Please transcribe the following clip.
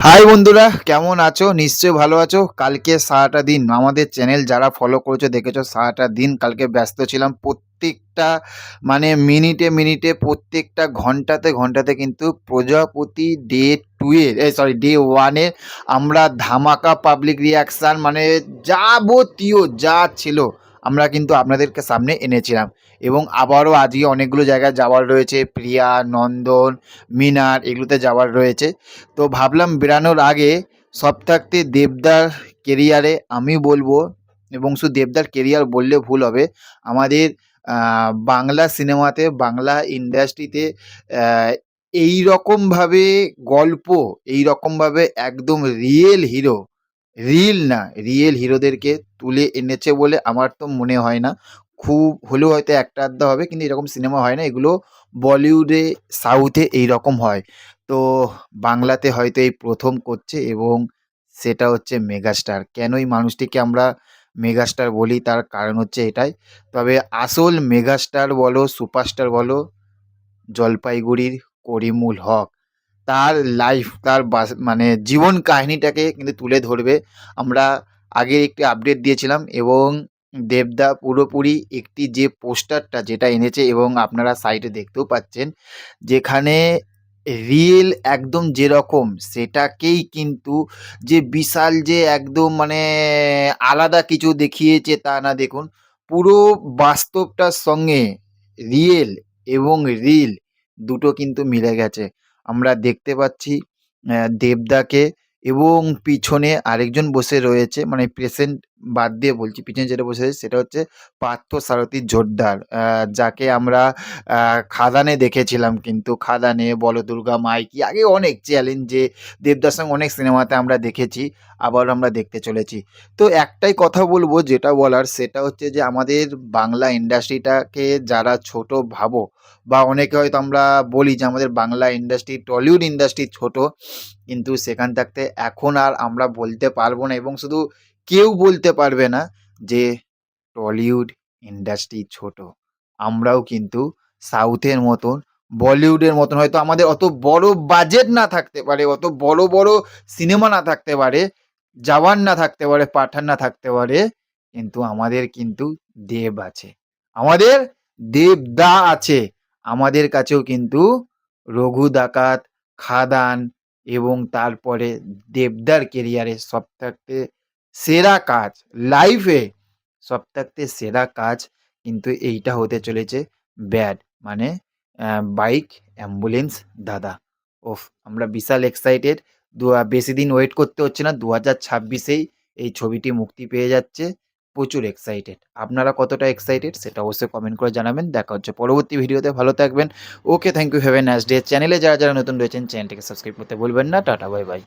High বন্ধুরা, কেমন আছো? নিশ্চয়ই ভালো আছো। কালকে সারাটা দিন আমাদের চ্যানেল যারা ফলো করেছ, দেখেছ, সারাটা দিন কালকে ব্যস্ত ছিলাম। প্রত্যেকটা মানে মিনিটে মিনিটে প্রত্যেকটা ঘন্টাতে ঘন্টাতে কিন্তু প্রজাপতি ডে টুয়ের এই সরি ডে ওয়ানের আমরা ধামাকা পাবলিক রিয়াকশান মানে যাবতীয় যা ছিল আমরা কিন্তু আপনাদেরকে সামনে এনেছিলাম। এবং আবারও আজকে অনেকগুলো জায়গায় যাওয়ার রয়েছে, প্রিয়া, নন্দন, মিনার এগুলোতে যাওয়ার রয়েছে। তো ভাবলাম বেরানোর আগে থাকতে দেবদার কেরিয়ারে আমি বলব এবং শুধু দেবদার কেরিয়ার বললে ভুল হবে, আমাদের বাংলা সিনেমাতে, বাংলা ইন্ডাস্ট্রিতে এই রকমভাবে গল্প এই রকমভাবে একদম রিয়েল হিরো রিল না, রিয়েল হিরোদেরকে তুলে এনেছে বলে আমার তো মনে হয় না। খুব হলেও হয়তো একটা আধটা হবে, কিন্তু এরকম সিনেমা হয় না, এগুলো বলিউডে, সাউথে এই রকম হয়। তো বাংলাতে হয়তো এই প্রথম করছে এবং সেটা হচ্ছে মেগাস্টার। কেন এই মানুষটিকে আমরা মেগাস্টার বলি? তার কারণ হচ্ছে এটাই। তবে আসল মেগাস্টার বলো, সুপারস্টার বলো, জলপাইগুড়ির করিমুল হক। তার লাইফ তার মানে জীবন কাহিনীটাকে কিন্তু তুলে ধরবে। আমরা আগে একটি আপডেট দিয়েছিলাম এবং দেবদা পুরোপুরি একটি যে পোস্টারটা যেটা এনেছে এবং আপনারা সাইটে দেখতেও পাচ্ছেন, যেখানে রিয়েল একদম যেরকম সেটাকেই কিন্তু যে বিশাল যে একদম মানে আলাদা কিছু দেখিয়েছে তা না। দেখুন, পুরো বাস্তবটার সঙ্গে রিয়েল এবং রিল দুটো কিন্তু মিলে গেছে। আমরা দেখতে পাচ্ছি অ্যা দেবদাকে এবং পিছনে আরেকজন বসে রয়েছে মানে প্রেসেন্ট বাদ দিয়ে বলছি, পিছনে যেটা বসে সেটা হচ্ছে পার্থ সারথী জোরদার। যাকে আমরা খাদানে দেখেছিলাম কিন্তু খাদানে বলো দুর্গা মাইকি আগে অনেক চ্যালেঞ্জে দেবদার সঙ্গে অনেক সিনেমাতে আমরা দেখেছি, আবার আমরা দেখতে চলেছি। তো একটাই কথা বলব যেটা বলার, সেটা হচ্ছে যে আমাদের বাংলা ইন্ডাস্ট্রিটাকে যারা ছোট ভাবো, বা অনেকে হয়তো আমরা বলি যে আমাদের বাংলা ইন্ডাস্ট্রি টলিউড ইন্ডাস্ট্রি ছোট, কিন্তু সেখান থাকতে এখন আর আমরা বলতে পারব না এবং শুধু কেউ বলতে পারবে না যে টলিউড ইন্ডাস্ট্রি ছোট। আমরাও কিন্তু সাউথের মতন, বলিউডের মতন হয়তো আমাদের অত বড় বাজেট না থাকতে পারে, অত বড় বড় সিনেমা না থাকতে পারে, জওয়ান না থাকতে পারে, পাঠান না থাকতে পারে, কিন্তু আমাদের কিন্তু দেব আছে। আমাদের দেবদা আছে। আমাদের কাছেও কিন্তু রঘু ডাকাত, খাদান এবং তারপরে দেবদার কেরিয়ারে সব থাকতে সেরা কাজ। লাইফে সব থাকতে সেরা কাজ কিন্তু এইটা হতে চলেছে ব্যাড মানে বাইক অ্যাম্বুলেন্স দাদা। ওফ, আমরা বিশাল এক্সাইটেড দু, বেশি দিন ওয়েট করতে হচ্ছে না। দু হাজার ছাব্বিশেই এই ছবিটি মুক্তি পেয়ে যাচ্ছে। প্রচুর এক্সাইটেড আপনারা কতটা এক্সাইটেড সেটা অবশ্যই কমেন্ট করে জানাবেন। দেখা হচ্ছে পরবর্তী ভিডিওতে ভালো থাকবেন। Okay thank you have a nice day চ্যানেলে যারা যারা নতুন রয়েছেন চ্যানেলটিকে সাবস্ক্রাইব করতে ভুলবেন না। Tata bye bye